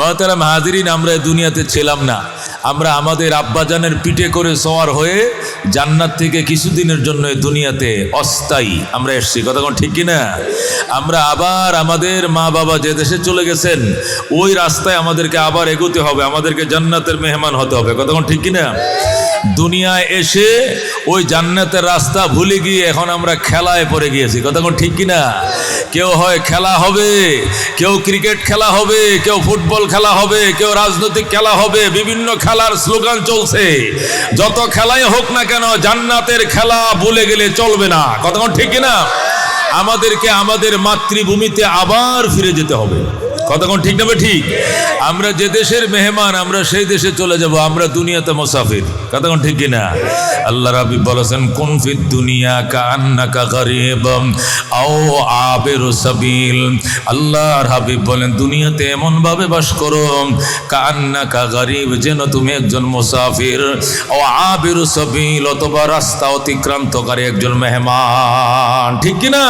মহতারাম হাজিরিন, আমরা দুনিয়াতে ছিলাম না। আমরা আমাদের আব্বাজানের পিঠে করে সওয়ার হয়ে জান্নাত থেকে কিছুদিনের জন্য দুনিয়াতে অস্থায়ী। আমরা এসছি। কথা কোন ঠিক কিনা? আমরা আবার আমাদের মা বাবা যে দেশে চলে গেছেন, ওই রাস্তায় আমাদেরকে আবার এগোতে হবে। আমাদেরকে জান্নাতের মেহমান হতে হবে। কথা কোন ঠিক কিনা? দুনিয়ায় এসে ওই জান্নাতের রাস্তা ভুলে গিয়ে এখন আমরা খেলায় পড়ে গিয়েছি। কথা কোন ঠিক কিনা? কেউ হয় খেলা হবে, কেউ ক্রিকেট খেলা হবে, কেউ ফুটবল খেলা হবে, কেউ রাজনৈতিক খেলা হবে, বিভিন্ন খেলার স্লোগান চলছে। যত খেলাই হোক না কেন, জান্নাতের খেলা বলে গেলে চলবে না। কথা ঠিক কিনা? আমাদেরকে আমাদের মাতৃভূমিতে আবার ফিরে যেতে হবে। কতক্ষণ ঠিক না ঠিক? আমরা যে দেশের মেহমান, আমরা সেই দেশে চলে যাব, আমরা দুনিয়াতে মুসাফির। কতক্ষণ ঠিক কিনা? আল্লাহ রাবি বলেছেন, কোন ফির দুনিয়া কান্না কা গরিব আও আবের সাবিল। আল্লাহর হাবিব বলেন, দুনিয়াতে এমন ভাবে বাস করো কান্না কা গরিব, যেন তুমি একজন মোসাফির ও আবের সাবিল অথবা রাস্তা অতিক্রান্তকারী একজন মেহমান। ঠিক কিনা?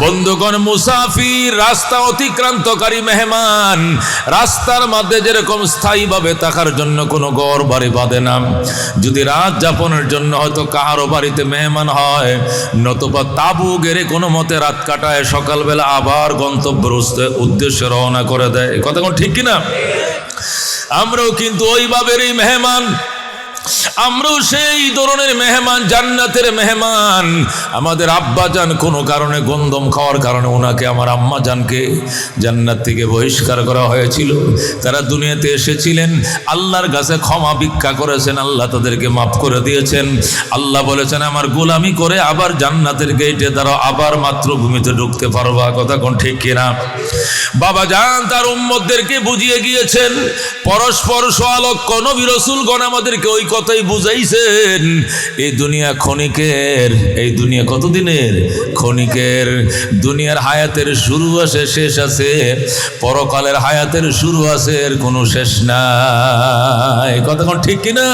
বন্ধুগণ, মুসাফির রাস্তা অতিক্রান্তকারী মেহমান। রাস্তার মধ্যে যেরকম স্থায়ীভাবে থাকার জন্য কোনো গড় বাড়ি বাঁধে না। যদি রাত যাপনের জন্য হয়তো কাহারও বাড়িতে মেহমান হয়, নতুবা তাবু গেড়ে কোনো মতে রাত কাটায়, সকালবেলা আবার গন্তব্যের উদ্দেশ্যে রওনা করে দেয়। কথা কোন ঠিক কিনা? আমরাও কিন্তু ওইভাবেরই মেহমান। আমরাও সেই ধরনের মেহমান, জান্নাতের মেহমান। আমাদের আব্বা যান কোনো কারণে গন্ধম খাওয়ার কারণে ওনাকে, আমার আম্মা জানকে জান্নাত থেকে বহিষ্কার করা হয়েছিল। তারা দুনিয়াতে এসেছিলেন, আল্লাহর কাছে ক্ষমা ভিক্ষা করেছেন, আল্লাহ তাদেরকে মাফ করে দিয়েছেন। আল্লাহ বলেছেন, আমার গোলামি করে আবার জান্নাতের গেটে তারা আবার মাতৃভূমিতে ঢুকতে পারবা। কথা কোন ঠিক কিনা? বাবা যান তার উম্মতদেরকে বুঝিয়ে গিয়েছেন, পরস্পর সোয়ালক্ষ নবী রসুলগণ আমাদেরকে ওই কথাই বুঝাইছেন? এই দুনিয়া ক্ষণিকের, এই দুনিয়া কতদিনের? ক্ষণিকের, দুনিয়ার হায়াতের শুরু আছে, শেষ আছে। পরকালের হায়াতের শুরু আছে, এর কোনো শেষ নাই। কথা কোন ঠিক কিনা?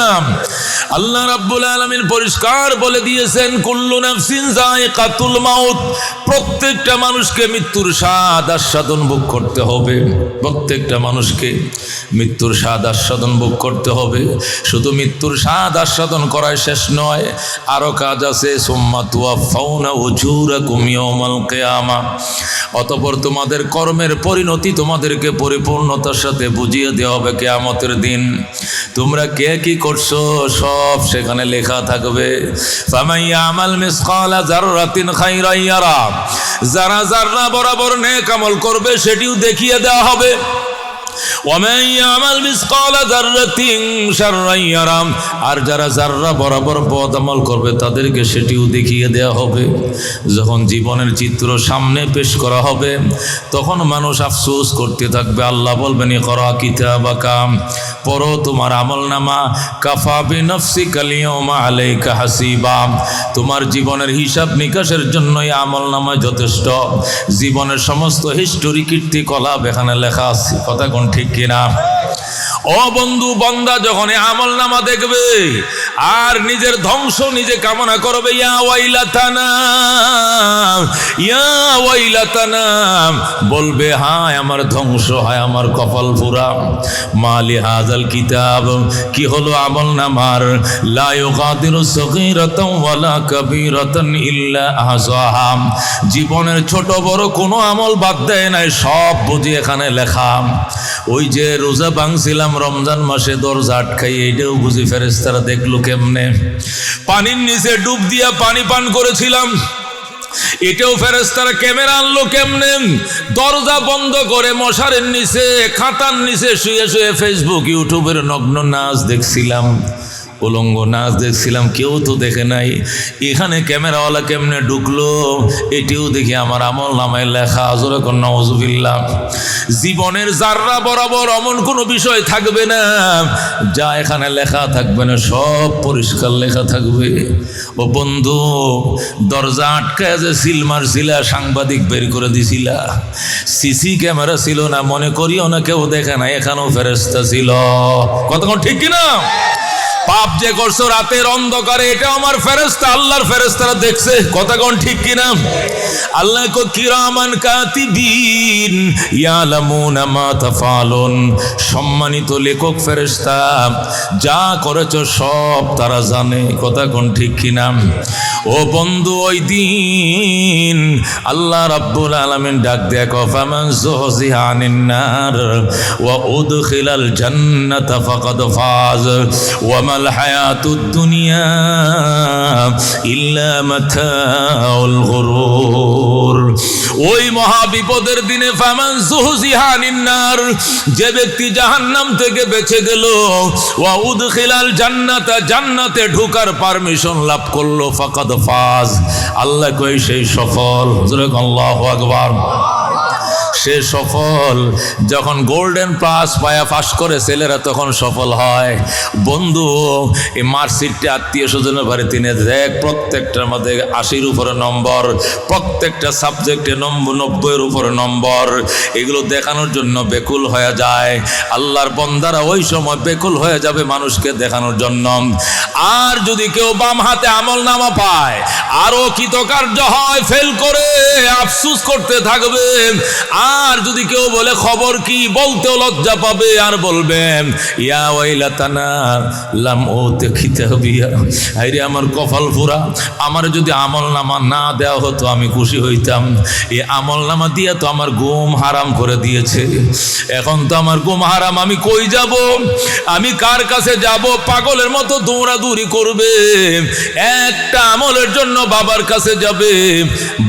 আল্লাহ রাব্বুল আলামিন পরিষ্কার বলে দিয়েছেন, কুল্লু নাফসিন যায়কাতুল মাউত। প্রত্যেকটা মানুষকে মৃত্যুর স্বাদ আস্বাদন ভোগ করতে হবে। প্রত্যেকটা মানুষকে মৃত্যুর স্বাদ আস্বাদন ভোগ করতে হবে। শুধু মৃত্যুর স্বাদ আস্বাদন করায় শেষ নয়। আরও কাজ আছে, সোম্মা তুয়া ফাউনা উজুরা কুমিয়মাল কেয়ামা। অতপর তোমাদের কর্মের পরিণতি তোমাদেরকে পরিপূর্ণতার সাথে বুঝিয়ে দেওয়া হবে কেয়ামতের দিন। তোমরা কে কি করছ, সব সেখানে লেখা থাকবে। আমাল মিসকালা জাররাতিন খাইরান ইয়ারা। যারা যারা বরাবর নেক আমল করবে, সেটিও দেখিয়ে দেওয়া হবে। ওয়ামান ইয়ামাল মিসকালা যাররাতিন শাররান ইয়ারা আর যারা যাররা বরাবর বদ আমল করবে, তাদেরকে সেটিও দেখিয়ে দেওয়া হবে। যখন জীবনের চিত্র সামনে পেশ করা হবে, তখন মানুষ আফসোস করতে থাকবে। আল্লাহ বলবেন করা কিতাবাকাম পড়ো তোমার আমল নামা কাফা বিনফসি কালিয়মা আলাইকা হাসিবা। তোমার জীবনের হিসাব নিকাশের জন্যই আমল নামায় যথেষ্ট। জীবনের সমস্ত হিস্টোরি কীর্তি, কলাপ এখানে লেখা আছে। কথা কোন ঠিক কিনা? ও বন্ধু, বন্দা যখন আমল নামা দেখবে, আর নিজের ধ্বংস নিজে কামনা করবে বলবে, হায়, আমার ধ্বংস, হায়, আমার কপাল পুরা মালি হাজাল কিতাব, কি হলো আমল নামার জীবনের ছোট বড় কোনো আমল বাদ দেয় নাই, সব বুঝি এখানে লেখা। ওই যে রোজা ভাঙছিলাম রমজান মাসে দরজা আটকাই, এইটাও বুঝি ফেরেস্তারা দেখল কেমনে? পানির নিচে ডুব দিয়া পানি পান করেছিলাম। এটাও ফেরেস্তারা ক্যামেরা আনলো কেমনে? দরজা বন্ধ করে মশারের নিচে, খাতার নিচে শুয়ে শুয়ে ফেসবুক ইউটিউবের নগ্ন নাচ দেখছিলাম। উলঙ্গ নাচ দেখছিলাম, কেউ তো দেখে নাই। এখানে ক্যামেরাওয়ালা কেমনে ঢুকলো? এটিও দেখি আমার আমল নামায় লেখা আজরে কন্যা হজুবিল্লা জীবনের যাররা বরাবর অমন কোনো বিষয় থাকবে না। যা এখানে লেখা থাকবে না, সব পরিষ্কার লেখা থাকবে। ও বন্ধু, দরজা আটকায় যে সিল মারছিলা, সাংবাদিক বের করে দিছিলা। সিসি ক্যামেরা ছিল না, মনে করিও না কেউ দেখে না এখানেও ফেরেস্তা ছিল। কতক্ষণ, ঠিক কিনা? পাপ যে করছ রাতের অন্ধকারে, এটা আমার ফেরেস্তা আল্লাহর ফেরেস্তারা দেখছে। কথা কোন ঠিক কিনা? আল্লাহ কো, কিরামান কাতিবিন, ইয়ালামুনা মা তাফালুন। সম্মানিত লেখক ফেরেস্তা যা করেছ সব তারা জানে, কথা কোন ঠিক কিনা? ও বন্ধু, ওই দিন আল্লাহ রাব্বুল আলামিন ডাক দেয়া, কফামান আনিন নার ওয়া উদখিলাল জান্নাতা ফাকাদ ফাজ, ওয়া ওই মহা বিপদের দিনে ফামান যে ব্যক্তি জাহান্নাম থেকে বেঁচে গেল, ওয়া উদখিলাল জান্নাতা, জান্নাতে ঢোকার পারমিশন লাভ করল, ফাকাদ ফাজ। আল্লাহ কই সেই সফল। জোরে আল্লাহু আকবার। সে সফল। যখন গোল্ডেন প্লাস পায়া ফাঁস করে, ছেলেরা তখন সফল হয়। বন্ধু, এই মার্কশিটটা আত্মীয় স্বজনের বাড়িতে নিয়ে দেখ, প্রত্যেকটার মধ্যে আশির উপরে নম্বর, প্রত্যেকটা সাবজেক্টে নম্বর নব্বইয়ের উপরে নম্বর। এগুলো দেখানোর জন্য বেকুল হয়ে যায়। আল্লাহর বন্দারা ওই সময় বেকুল হয়ে যাবে মানুষকে দেখানোর জন্য। আর যদি কেউ বাম হাতে আমল নামা পায়, আরও কৃতকার্য হয় ফেল করে, আফসুস করতে থাকবে আর যদি কেউ বলে, খবর কি? বলতেও লজ্জা পাবে আর বলবেন, ইয়া ওয়াইলাতানা লাম ও দেখিতে হবিয়া হাইরে আমার কপাল ফুরা আমার যদি আমল নামা না দেওয়া হতো, আমি খুশি হইতাম। এই আমল নামা দিয়া তো আমার ঘুম হারাম করে দিয়েছে। এখন তো আমার ঘুম হারাম, আমি কই যাব? আমি কার কাছে যাব? পাগলের মতো দৌড়াদৌড়ি করবে। একটা আমলের জন্য বাবার কাছে যাবে।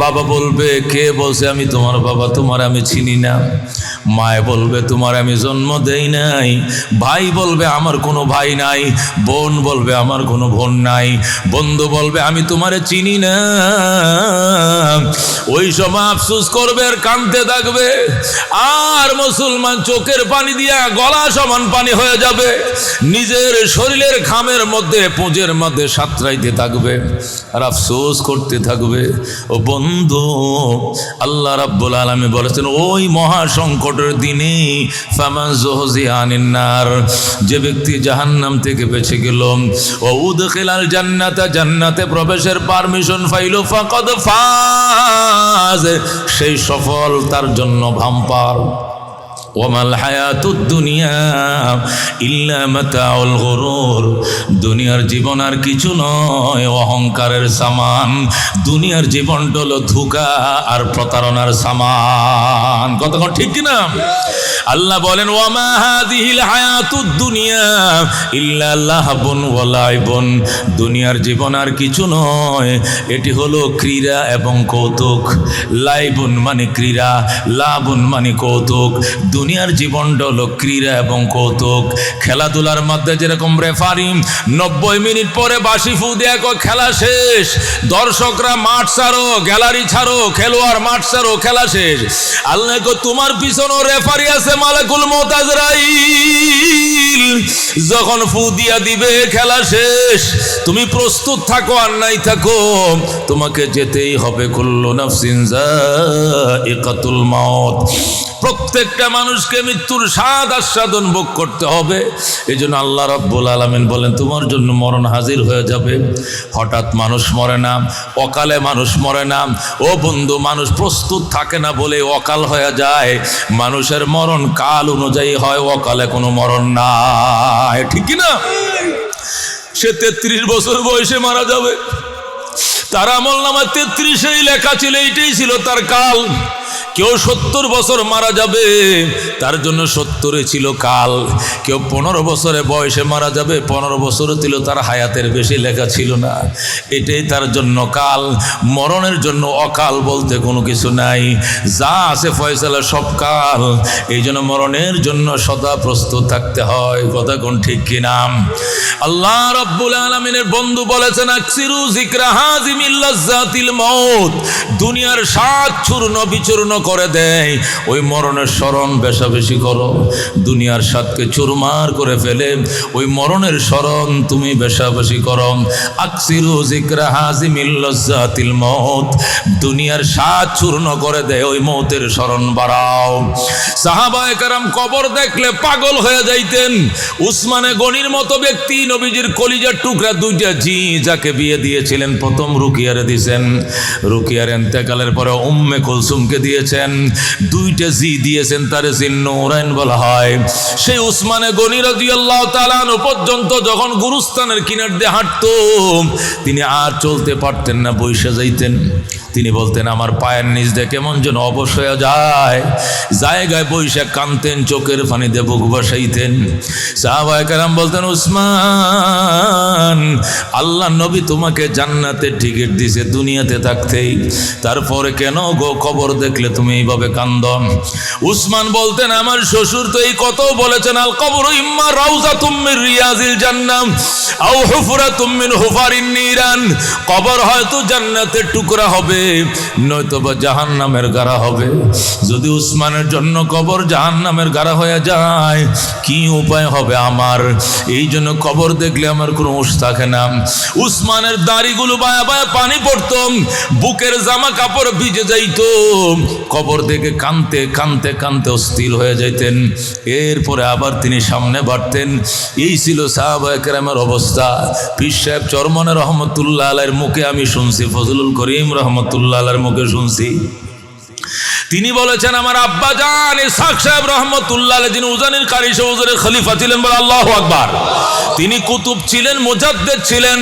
বাবা বলবে, কে বলছে আমি তোমার বাবা? তোমার আমি চিনি না। মায় বলবে, তোমার আমি জন্ম দেই নাই। ভাই বলবে, আমার কোনো ভাই নাই। বোন বলবে, আমার কোনো বোন নাই। বন্ধু বলবে, আমি তোমারে চিনি না। ওই সময় আফসুস করবে আর কানতে থাকবে। আর মুসলমান চোখের পানি দিয়া গলা সমান পানি হয়ে যাবে। নিজের শরীরের খামের মধ্যে, পুঁজের মধ্যে সাঁতরাইতে থাকবে আর আফসোস করতে থাকবে। ও বন্ধু, আল্লাহ রাব্বুল আলমী বলেছেন, ওই মহা সংকটের দিনে ফামান যে ব্যক্তি জাহান্নাম থেকে বেঁচে গেল, ও উদখিলাল জান্নাতা, জান্নাতে প্রবেশের পারমিশন পাইল, ফাকাদ ফাজ সেই সফল তার জন্য ভাম্পার। ওমাল হায়াতুদ দুনিয়া ইল্লা মাতাউল গুরুর দুনিয়ার জীবন আর কিছু নয়, অহংকারের সামান। দুনিয়ার জীবনটা হলো ধোঁকা আর প্রতারণার সামান। কতক্ষণ ঠিক কিনা? আল্লাহ বলেন, ওয়ামা হাদিহিল হায়াতুদ দুনিয়া ইল্লা লাহবুন ওয়া দুনিয়ার জীবন আর কিছু নয়, এটি হলো ক্রীড়া এবং কৌতুক। লাইবুন মানে ক্রীড়া, লাবুন মানে কৌতুক। দুনিয়ার জীবনটা হলো ক্রীড়া এবং কৌতুক। খেলাধুলার মধ্যে যেরকম রেফারি নব্বই মিনিট পরে বাসি ফু দিয়ে খেলা শেষ। দর্শকরা মাঠ ছাড়ো, গ্যালারি ছাড়ো, খেলোয়াড় মাঠ ছাড়ো, খেলা শেষ। আল্লাহ তোমার পিছনেও রেফারি আছে মালাকুল মোতাজরাইল যখন ফু দিয়া দিবে, খেলা শেষ। তুমি প্রস্তুত থাকো আর নাই থাকো। তোমাকে যেতেই হবে কুল্লু নাফসিন জাইকাতুল মাউত। প্রত্যেকটা মানুষকে মৃত্যুর স্বাদ আস্বাদন ভোগ করতে হবে। এই জন্য আল্লাহ রব্বুল আলমিন বলেন, তোমার জন্য মরণ হাজির হয়ে যাবে। হঠাৎ মানুষ মরে না, অকালে মানুষ মরে না। ও বন্ধু, মানুষ প্রস্তুত থাকে না বলে অকাল হয়ে যায়। মানুষের মরণ কাল অনুযায়ী হয়, অকালে কোনো মরণ না ঠিক না সে তেত্রিশ বছর বয়সে মারা যাবে। তার আমল নামা তেত্রিশেই লেখা ছিল, এইটাই ছিল তার কাল। কেউ সত্তর বছর মারা যাবে, তার জন্য সত্তরে ছিল কাল। কেউ পনেরো বছরে বয়সে মারা যাবে, পনেরো বছরও ছিল তার হায়াতের বেশি লেখা ছিল না। এটাই তার জন্য কাল। মরণের জন্য অকাল বলতে কোনো কিছু নাই। যা আছে ফয়সালা সব কাল। এই জন্য মরণের জন্য সদা প্রস্তুত থাকতে হয়। কথা কোন ঠিক কিনা আল্লাহ রব্বুল আলমিনের বন্ধু বলেছেন মৌত দুনিয়ার সাত চূর্ণ বিচূর্ণ করে দেয়। ওই মরণের স্মরণ বেশা বেশি করো। দুনিয়ার স্বাদকে চুরমার করে ফেলে। ওই মরণের স্মরণ তুমি বেশা বেশি করো। আকসিরু জিকরা হাজিমিল্লাতিল মত দুনিয়ার স্বাদ চূর্ণ করে দেয়। ওই মৌতের স্মরণ বাড়াও। সাহাবায়ে কারাম কবর দেখলে পাগল হয়ে যাইতেন। উসমানে গনির মতো ব্যক্তি নবীজির কলিজার টুকরা দুইটা জি যাকে বিয়ে দিয়েছিলেন, প্রথম রুকিয়ারে দিয়েছেন রুকিয়ার এন্তেকালের পরে উম্মে কুলসুমকে দিয়েছেন। দুইটা জি দিয়েছেন, তার জিন্নুরাইন বলা হয়। সেই উসমানে গনি রাদিয়াল্লাহু তাআলা পর্যন্ত যখন গুরুস্থানের কিনার দিয়ে হাঁটতো, তিনি আর চলতে পারতেন না বৈশা যাইতেন। তিনি বলতেন, আমার পায়ের নিচ দিয়ে কেমন যেন অবশ যায়। জায়গায় বৈশাখ কানতেন চোখের পানিতে বুক বসাইতেন। সাহাবায়ে কেরাম বলতেন, উসমান আল্লাহ নবী তোমাকে জান্নাতের টিকিট দিছে দুনিয়াতে থাকতেই। তারপরে কেন গো খবর দেখলে তুমি এইভাবে কান্দন? উসমান বলতেন, আমার শ্বশুর তো এই কত বলেছেন, আল কবর ইম্মা রাউজা তুমির রিয়াজিল জান্নাম, আও হুফরা তুমিন হুফারিন নিরান। কবর হয়তো জান্নাতের টুকরা হবে। নয়তো বা জাহান নামের গাড়া হবে। যদি উসমানের জন্য কবর জাহান নামের গাড়া হয়ে যায়, কি উপায় হবে আমার? এই জন্য কবর দেখলে আমার কোনো উস থাকে না। উসমানের দাড়িগুলো বায়া বায়া পানি পড়তো, বুকের জামা কাপড় ভিজে যাইতো। কবর দেখে কানতে কানতে কানতে অস্থির হয়ে যাইতেন। এরপরে আবার তিনি সামনে বাড়তেন। এই ছিল সাহাবাহামের অবস্থা। পীর সাহেব চরমনে রহমতুল্লাহ আলের মুখে আমি শুনছি, ফজলুল করিম রহমতুল্লাহ মুখে শুনছি। তিনি বলেছেন, আমার আব্বা জান ইসাক সাহেব রহমতুল্লাহ যিনি উজানির কারি সৌজরের খলিফা ছিলেন বলে আল্লাহ আকবার। তিনি কুতুব ছিলেন মোজাদ্দের ছিলেন।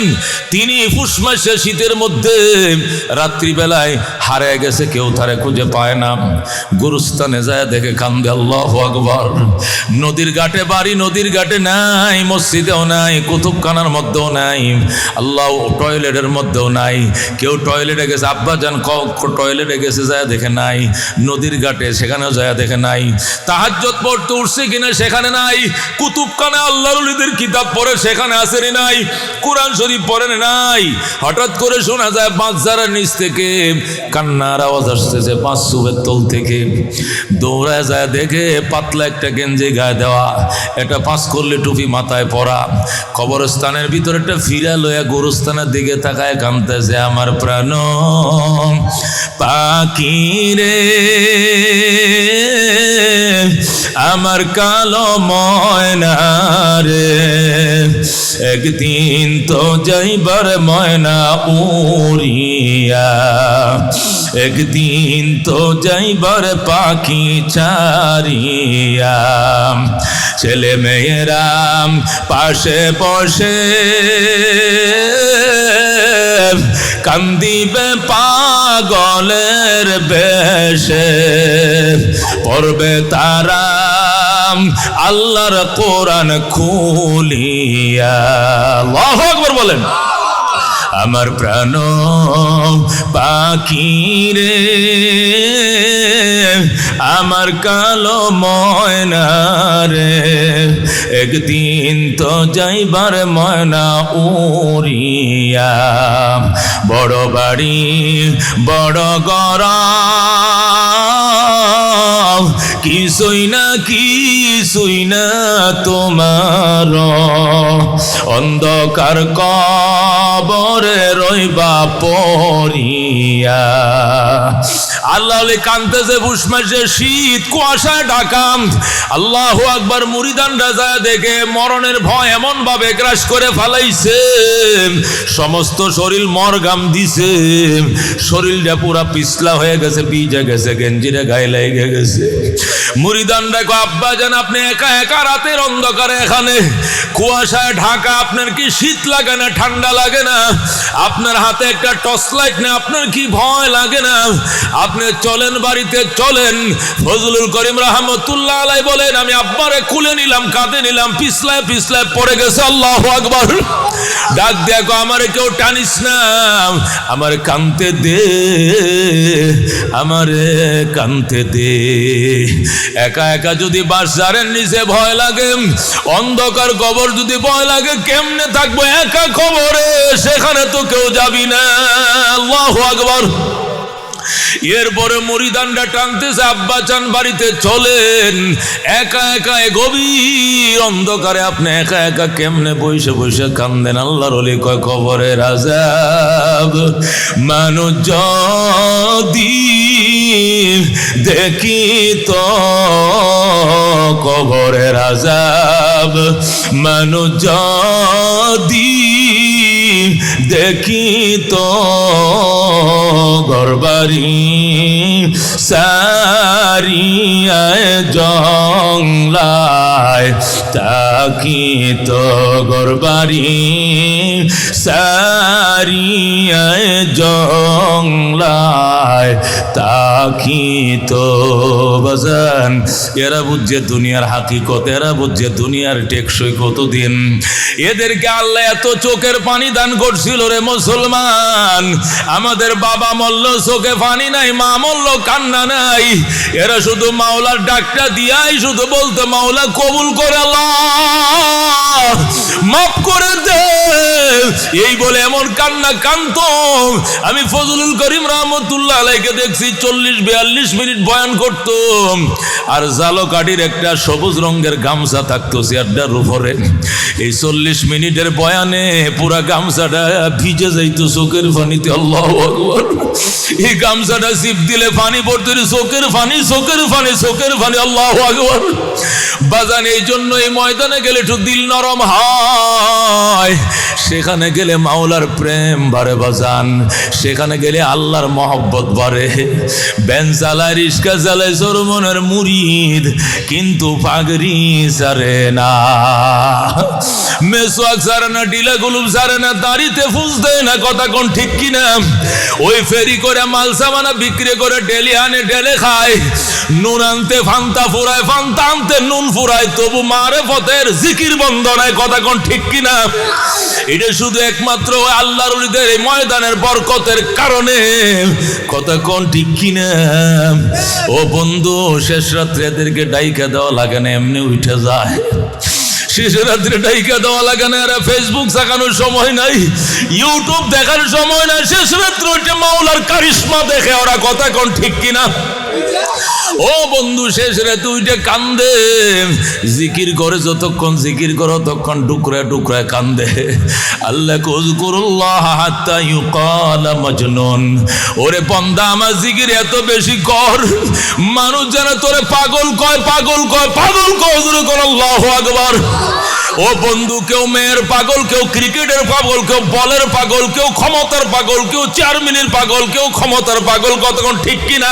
তিনি ফুস মাসে শীতের মধ্যে রাত্রিবেলায় হারে গেছে, কেউ তারে খুঁজে পায় না। গুরুস্থানে যায় দেখে কান্দে আল্লাহ আকবার। নদীর ঘাটে বাড়ি, নদীর ঘাটে নাই, মসজিদেও নাই, কুতুবখানার মধ্যেও নাই, আল্লাহ টয়লেটের মধ্যেও নাই। কেউ টয়লেটে গেছে, আব্বা যান টয়লেটে গেছে, যায় দেখে নাই। নদীর ঘাটে সেখানেও যায় দেখে নাই। তাহাজ্জত পড়তে উঠছে কিনা সেখানে নাই। কুতুবখানা আল্লাহর ওলিদের কিতাব পড়ে সেখানে আসেনি নাই। কোরআন শরীফ পড়েন নাই। হঠাৎ করে শোনা যায় বাঁচারার নিচ থেকে কান্নার আওয়াজ আসতেছে পাঁচ সুবের তল থেকে দৌড়ায় যায়, দেখে পাতলা একটা গেঞ্জি গায়ে দেওয়া। এটা পাঁচ করলে টুপি মাথায় পরা। কবরস্থানের ভিতরে একটা ফিরা লইয়া গোরস্থানের দিকে তাকায় কামতেছে আমার প্রাণ পাখি রে, আমার কালো ময়না রে একদিন তো যাইবার ময়না উড়িয়া, একদিন তো যাইবার পাখি ছাড়িয়া, ছেলে মেয়েরাম পাশে বসে কান্দিবে পাগলের বেশে, পড়বে তারা আল্লাহর কোরআন খুলিয়া। বলেন। আমার প্রাণ পাখি রে, আমার কালো ময়না রে, একদিন তো যাইবার ময়না উড়িয়া। বড় বাড়ি, বড় গরা কিছুই না কিছুই না তোমার। অন্ধকার কবরে রইবা পড়িয়া। আল্লাহ কান্তেছে বুসমাসে শীত, কুয়াশা ঢাকাম আল্লাহ আকবার, মুরিদান রাজা দেখে মরণের ভয় এমন ভাবে গ্রাস করে ফেলাইছে। সমস্ত শরীর মরগাম দিছে। শরীরটা পুরা পিছলা হয়ে গেছে পিজে গেছে, গেঞ্জিরে গায়ে লেগে গেছে। মুরিদান দেখো আব্বা যেন আপনি একা একা রাতের অন্ধকারে এখানে। কুয়াশায় ঢাকা, আপনার কি শীত লাগে না, ঠান্ডা লাগে না? আপনার হাতে একটা টর্চ লাইট না আপনার কি ভয় লাগে না? আপনি চলেন বাড়িতে, চলেন। ফজলুল করিম রহমতুল্লাহ আলাই বলেন, আমি আব্বারে খুলে নিলাম কাঁদে নিলাম, পিছলায় পিছলায় পড়ে গেছে, আল্লাহ আকবর। ডাক দেখো আমার কেউ টানিস না, আমার কানতে দে, আমারে কানতে দে। একা একা যদি বাসারের নিচে ভয় লাগে, অন্ধকার কবর যদি ভয় লাগে, কেমনে থাকব একা খবরে সেখানে তো কেউ যাবি না। এরপরে মুড়িদানটা টানতেছে, আব্বা চান বাড়িতে চলেন। একা একা গভীর অন্ধকারে আপনি একা একা কেমনে বসে বসে কান্দেন? আল্লাহর অলি কয়, কবরের আজাব মানুষ যদি দেখি তো কবরের আজাব মানুষ যদি দেখি তো গরবারি সারিয়ায় জংলায় তাকি তো গরবারি সারিয়ায় জংলায় তাকি তো বাজান এরা বুঝছে দুনিয়ার হাকিকত, এরা বুঝছে দুনিয়ার টেকসই কতদিন। এদেরকে আল্লাহ এত চোখের পানি দান করছিল রে মুসলমান। আমাদের বাবা মল্ল চোখে পানি নাই, মা মল্ল কান্না নাই। এরা শুধু মাওলার ডাকটা দিয়াই শুধু বলতে মাওলা কবুল করে আল্লাহ মাফ করে দে। এই বলে এমন কান্না কান্ত। আমি ফজলুল করিম রহমতুল্লাহ আলাইকে দেখছি চল্লিশ, বিয়াল্লিশ মিনিট বয়ান করতো। আর জালো কাঠির একটা সবুজ রঙের গামছা থাকতো চেয়ারটার উপরে। এই চল্লিশ মিনিটের বয়ানে পুরা গামছাটা ভিজে যাইতো চোখের পানিতে, আল্লাহ এই গামছাটা সিপ দিলে পানি পড়তো চোখের পানি চোখের পানি চোখের পানি, আল্লাহ আকবর। বাজান, এই জন্য এই ময়দানে গেলে একটু দিল নরম হয়। সেখানে গেলে মাওলার প্রেম বাড়ে বাজান। সেখানে গেলে আল্লাহর মহব্বত বাড়ে। ব্যান চালায় রিস্কা চালায় সরমনের মুরিদ, কিন্তু পাগরি সারে না। মেসোয়াক সারে না, ডিলা গুলুম সারে না, দাড়িতে ফুস না, কথা কোন ঠিক কিনা? ওই ফেরি করে মাল সামানা বিক্রি করে ডেলি আনে, ডেলে খায়। নুন আনতে ফান্তা ফুরায়, ফান্তা আনতে নুন ফুরায়, তবু মারে পথের জিকির বন্ধ নাই কথা কোন ঠিক কিনা? এটা শুধু একমাত্র আল্লাহর উলিদের ময়দানের বরকতের কারণে। কথা কোন ঠিক কিনা? ও বন্ধু, শেষ রাত্রে এদেরকে ডাইকা দেওয়া লাগে না, এমনি উঠে যায়। শেষ রাত্রে ডাইকা দেওয়া লাগে না, এরা ফেসবুক চাকানোর সময় নাই ইউটিউব দেখার সময় নাই, শেষ রাত্রে ওইটা মাওলার কারিশ্মা দেখে ওরা কথা কোন ঠিক কিনা? ও বন্ধু শেষ কান্দে। জিকির করে যতক্ষণ, জিকির করো ততক্ষণ টুকরা টুকরা কান্দে। আল্লাহ ওরে বন্দা আমার জিকির এত বেশি কর। মানুষ যেন তোরে পাগল কয় পাগল কয় পাগল কয় আল্লাহু আকবার। ও বন্ধু, কেউ মেয়ের পাগল, কেউ ক্রিকেটের পাগল, কেউ বলের পাগল, কেউ ক্ষমতার পাগল, কেউ চেয়ারম্যানের পাগল, কেউ ক্ষমতার পাগল, কতক্ষণ ঠিক কিনা?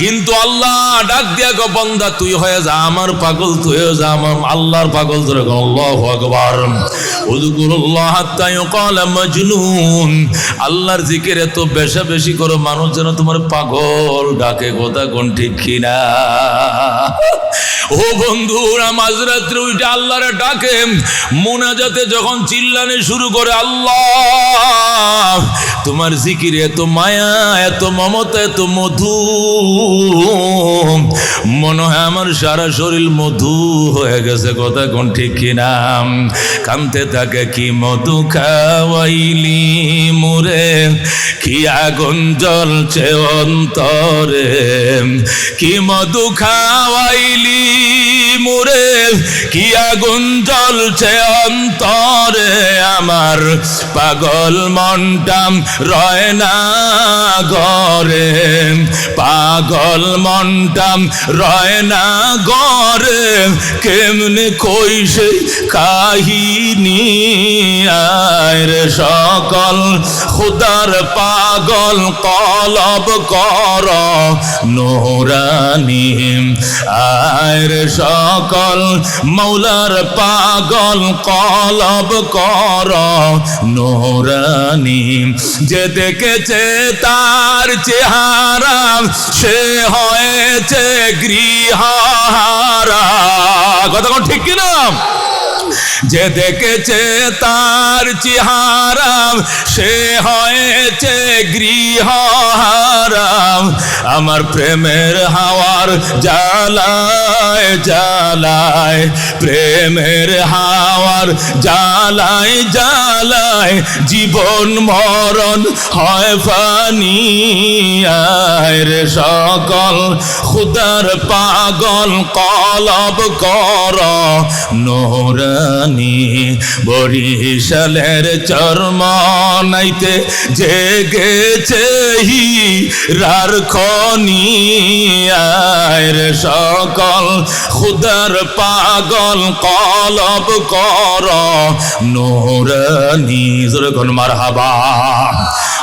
কিন্তু আল্লাহ ডাক দিয়া গো বন্দা, তুই হয়ে যা, আমার পাগল, তুই হয়ে যা, আমার আল্লাহর পাগল গো আল্লাহু আকবার। আল্লাহর জিকির এত বেশা বেশি করো মানুষ যেন তোমার পাগল ডাকে কথা কোন ঠিক কিনা? ও বন্ধুরা মাঝরাত্রে ওইটা আল্লাহরে ডাকে মোনাজাতে যখন চিল্লানে শুরু করে, আল্লাহ, তোমার জিকির এত মায়া, এত মমতা, এত মধু। মনে হয় আমার সারা শরীর মধু হয়ে গেছে, কথা কোন ঠিক কিনা কানতে থাকে, কি মধু খাওয়াইলি মুরে? কি আগুন জ্বলছে অন্তরে? কি মধু খাওয়াইলি মুরে? কি আগুন জ্বলছে অন্তরে? আমার পাগল মনটাম রয় না গরে পাগল মনটাম রয় না গরে কেমনে কই সেই কাহিনী আয়ের সকল। খুদার পাগল কলব কর নোরানি আয়ের সকল, মৌলার পাগল কলব কর নোরানি। যে দেখেছে তার চেহারা সে হয়েছে গৃহহারা। কথা ঠিক কিনা? যে দেখেছে তার চেহারাম সে হয়েছে গৃহারাম আমার প্রেমের হাওয়ার জ্বালায় জ্বালায়। প্রেমের হাওয়ার জ্বালায় জ্বালায়। জীবন মরণ হয় ফানি রে সকল। খুদার পাগল কলব কর নোরানি বরিশালের চর্ম নাইতে জেগেছে হি রার খনি। আয় রে সকল খুদার পাগল কলব কর, নোরানি। যেরকম মারহাবা।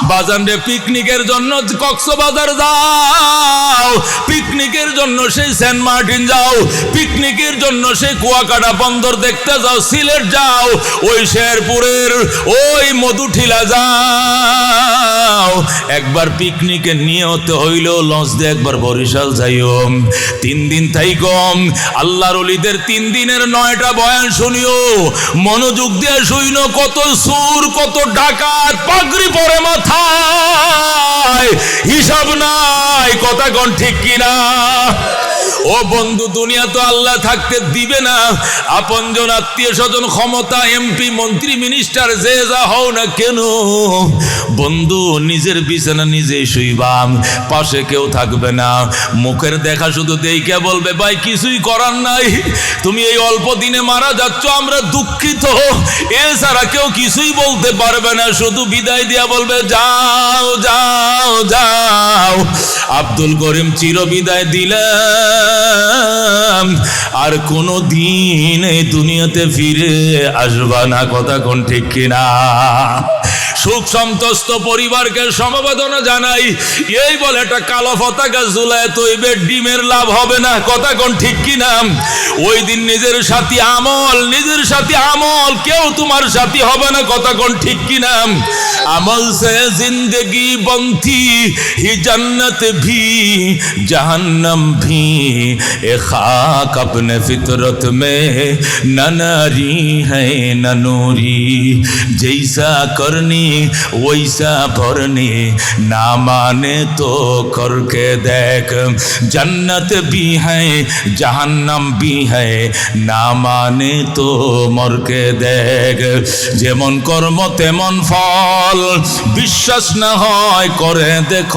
বাজান রে, পিকনিকের জন্য কক্সবাজার যাও। পিকনিকের জন্য সেই সেন্ট মার্টিন যাও। পিকনিকের জন্য সেই কুয়াকাটা বন্দর দেখতে যাও, সিলেট যাও, ওই শেরপুরের ওই মধুঠিলা যাও। একবার পিকনিকে নিয়ত হইল লঞ্চ দিয়ে একবার বরিশাল যাইও। তিন দিন তাই কম আল্লাহর অলিদের তিন দিনের নয়টা বয়ান শুনিও। মনোযোগ দিয়ে শুইন, কত সুর, কত ডাকাত, পাগড়ি পরে মাথায়। হিসাব নাই, কথা কোন ঠিক কিনা? ও বন্ধু, দুনিয়া তো আল্লাহ থাকতে দিবে না। আপনজন আত্মীয় স্বজন, ক্ষমতা এমপি মন্ত্রী মিনিস্টার যে যা হও না কেন? বন্ধু, নিজের বিছানা নিজে শুইবাম, পাশে কেউ থাকবে না। মুখের দেখা শুধু দেইকে বলবে, ভাই, কিছুই করার নাই। তুমি এই অল্প দিনে মারা যাচ্ছ, আমরা দুঃখিত। এছাড়া কেউ কিছুই বলতে পারবে না। শুধু বিদায় দিয়া বলবে, যাও যাও যাও। আব্দুল করিম চির বিদায় দিলাম আর কোনো দিন এই দুনিয়াতে ফিরে আসবা না কথা কোন ঠিক কিনা? সুখ সন্তস্ত পরিবারকে সমবেদনা জানাই। এই বলে একটা কালো পতাকা জুলায় তৈবে ডিমের লাভ হবে না। কথা কোন ঠিক কিনা ওই দিন নিজের সাথী আমল, নিজের সাথী আমল, কেউ তোমার সাথী হবে না। কথা কোন ঠিক কিনা আমল সে জিন্দগি বন্থি হি জান্নাত ভি, জাহান্নাম ভি। এ খাক अपने फितरत में न नारी है न नूरी वैसा भरनी ना माने तो करके देख जन्नत भी है जहन्नम भी है না মানে তো মরকে দেখ যেমন কর্ম তেমন ফল বিশ্বাস না হয় করে দেখ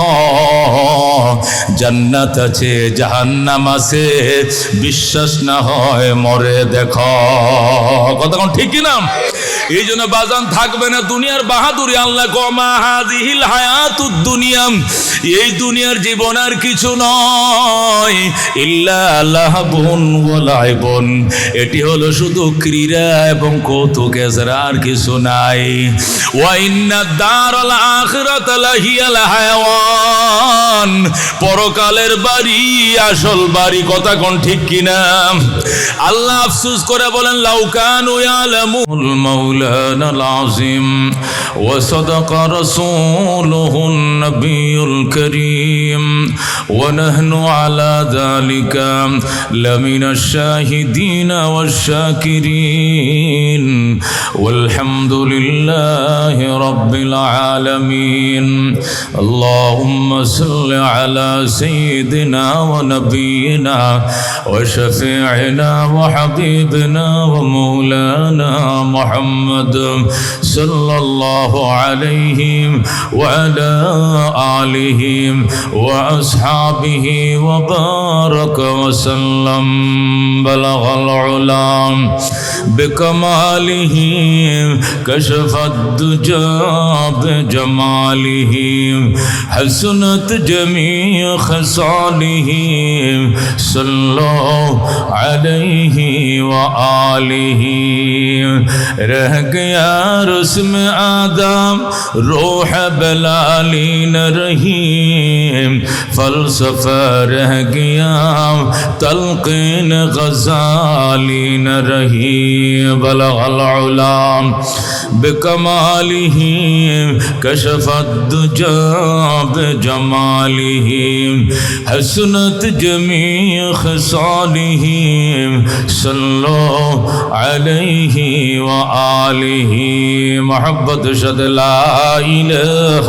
জান্নাত আছে জাহান্নাম আছে বিশ্বাস না হয় মরে দেখ কথা কোন ঠিক না এই জন্য বাজান থাকবে না দুনিয়ার বাহাদুরি আল্লাহ কমা হাদিহিল হায়াতুদ এই দুনিয়ার জীবন আর কিছু নয়। ইল্লা আল্লাহ বোন ওলাই বোন এটি হলো শুধু ক্রীড়া এবং কৌতুক আর কিছু নাই। ওয়াইন্না দারাল আখিরাত লাহিয়াল হায়াওয়ান। পরকালের বাড়ি আসল বাড়ি কথা কোন ঠিক কিনা আল্লাহ আফসোস করে বলেন লাউকানু ইয়ালামুল মাওলানা আযীম ওয়া সাদাকা রাসূলুহু নবিয়ুল করিম ওয়া নাহনু আলা যালিকা লামিনা الشاهدين والشاكرين والحمد لله رب العالمين اللهم صل على سيدنا ونبينا وشفيعنا وحبيبنا ومولانا محمد صلى الله عليه وعلى آله وأصحابه وبارك وسلم. بلغ العلام بكمالهم كشف الدجى بجمالهم حسنت جميع خصالهم صلوا عليه وآله رہ گیا رسم آدم روح بلالی نہ رحیم فلسفہ رہ گیا تلقین غزالی نہ رحیم بلغ العلام بكماله كشف الدجى بجماله. حسنت جميع خصاله؟ صلوا عليه وآله. محبت شد لا إله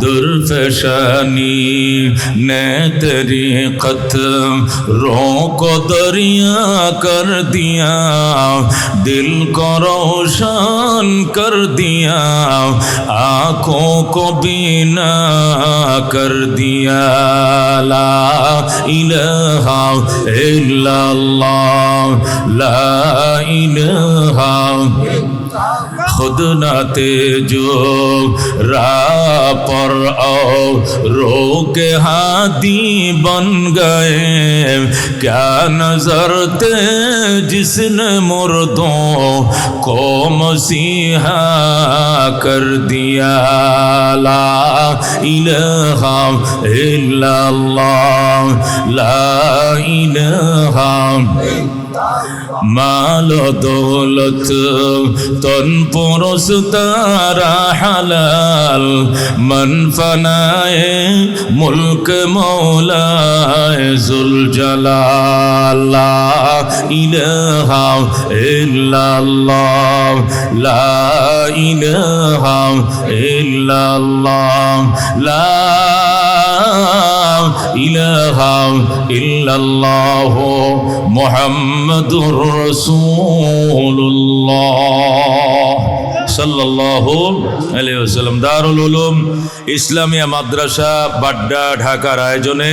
درفشانی نے تیری قطم رو کو دریا کر دیا دل کو روشن کر دیا آنکھوں کو بینا کر دیا لا الہ الا اللہ لا الہ खुद नाते जो रा पर आओ। रो के हाथी बन गए, क्या नज़र थे जिसने मुर्दों को मसीहा कर दिया? ला इलाहा इल्लल्लाह, ला इलाहा মাল দৌলত তন পুরুষ তারা হালাল। মন ফনায়ে মুলক মৌলায় জুল জালাল লা লা মুহাম্মাদুর সাল্লাল্লাহু আলাইহি ওয়াসাল্লাম। দারুল উলুম, ইসলামিয়া মাদ্রাসা, বাড্ডা, ঢাকার আয়োজনে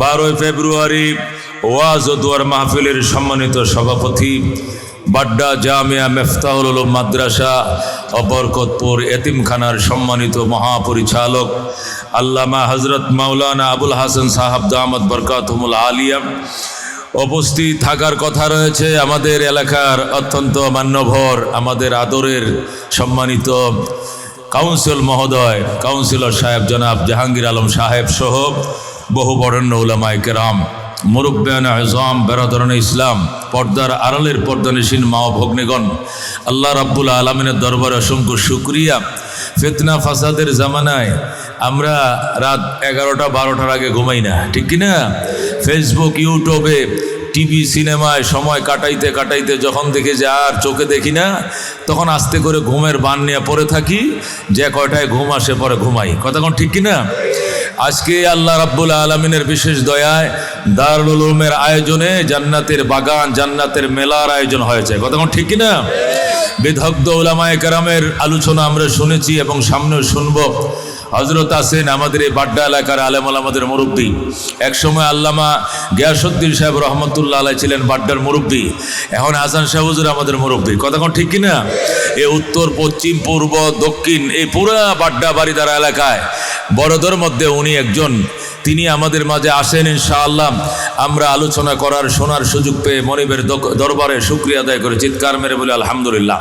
বারোই ফেব্রুয়ারি ওয়াজ ও দুয়ার মাহফিলের সম্মানিত সভাপতি, বাড্ডা জামিয়া মেফতাহুল উলুম মাদ্রাসা, অবরকতপুর এতিমখানার সম্মানিত মহাপরিচালক, আল্লামা হজরত মাওলানা আবুল হাসান সাহাব দামদ বরকাতমুল আলিয়া উপস্থিত থাকার কথা রয়েছে। আমাদের এলাকার অত্যন্ত মান্যভর, আমাদের আদরের সম্মানিত কাউন্সিল মহোদয়, কাউন্সিলর সাহেব জনাব জাহাঙ্গীর আলম সাহেব সহ বহু বরেণ্য উলামায় কেরাম মুরব্বান আজম বেরাদরণ ইসলাম, পর্দার আড়ালের পর্দানিসীন মা ভগ্নীগণ, আল্লাহ রাব্বুল আলমিনের দরবারে অসংখ্য শুক্রিয়া। ফেতনা ফাসাদের জামানায় আমরা রাত এগারোটা বারোটার আগে ঘুমাই না, ঠিক কিনা? ফেসবুক ইউটিউবে টিভি সিনেমায় সময় কাটাইতে কাটাইতে যখন দেখি যে আর চোখে দেখি না, তখন আস্তে করে ঘুমের বান নিয়ে পড়ে থাকি, যে কয়টায় ঘুম আসে পরে ঘুমাই। কোন ঠিক কিনা? আজকে আল্লাহ রাব্বুল আলমিনের বিশেষ দয়ায় দারুল উলুমের আয়োজনে জান্নাতের বাগান, জান্নাতের মেলার আয়োজন হয়েছে। কোন ঠিক কিনা? বিদগ্ধ ওলামায় কারামের আলোচনা আমরা শুনেছি এবং সামনেও শুনব। হজরত আছেন আমাদের এই বাড্ডা এলাকার আলেম আমাদের মুরব্বী। একসময় আল্লামা গিয়াসুদ্দিন সাহেব রহমতুল্লাহ আলাই ছিলেন বাড্ডার মুরব্বী। এখন হাসান সাহেবুজুর আমাদের মুরব্বী। কথা কোন ঠিক কিনা? এই উত্তর, পশ্চিম, পূর্ব, দক্ষিণ এই পুরা বাড্ডা বাড়িদার এলাকায়। বড়দের মধ্যে উনি একজন। তিনি আমাদের মাঝে আসেন ইনশাআল্লাহ। আমরা আলোচনা করার, শোনার সুযোগ পেয়ে মনিবের দরবারে শুক্রিয়া আদায় করে, চিৎকার মেরে বলে আলহামদুলিল্লাহ।